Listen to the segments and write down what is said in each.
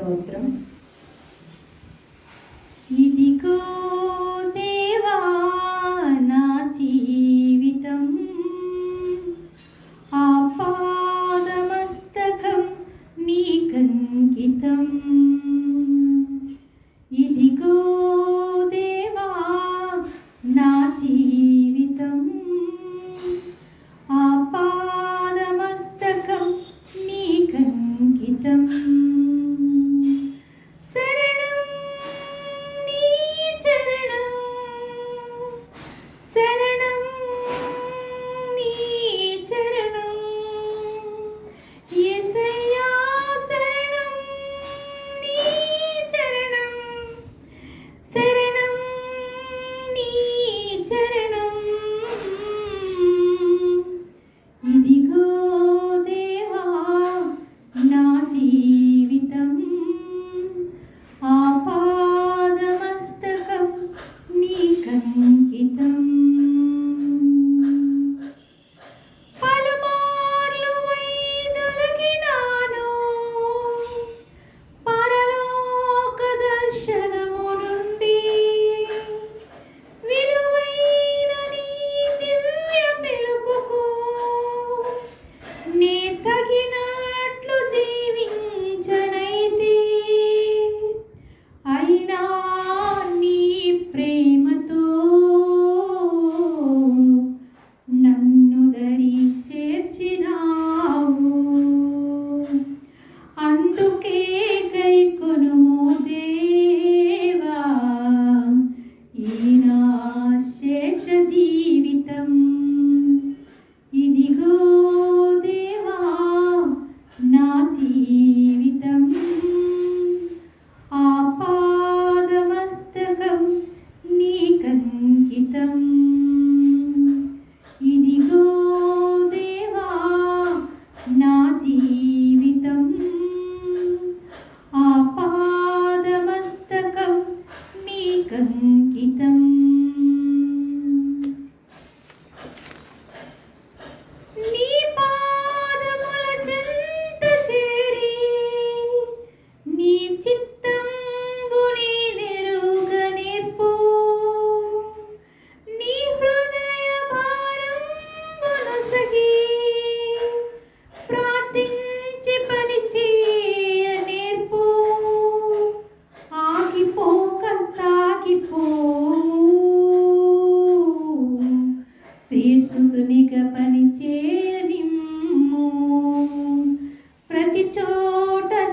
స్తోత్రం. ఇదిగో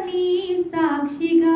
నీ సాక్షిగా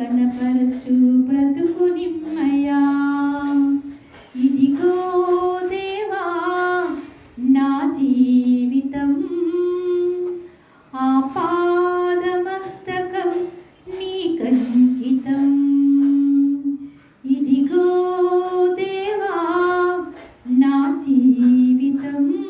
గణపరచు బ్రతుకు నిమ్మయా ఇదిగో దేవా నా జీవితం. ఆపాదమస్తకం నీ కంకితం. ఇదిగో దేవా నా జీవితం.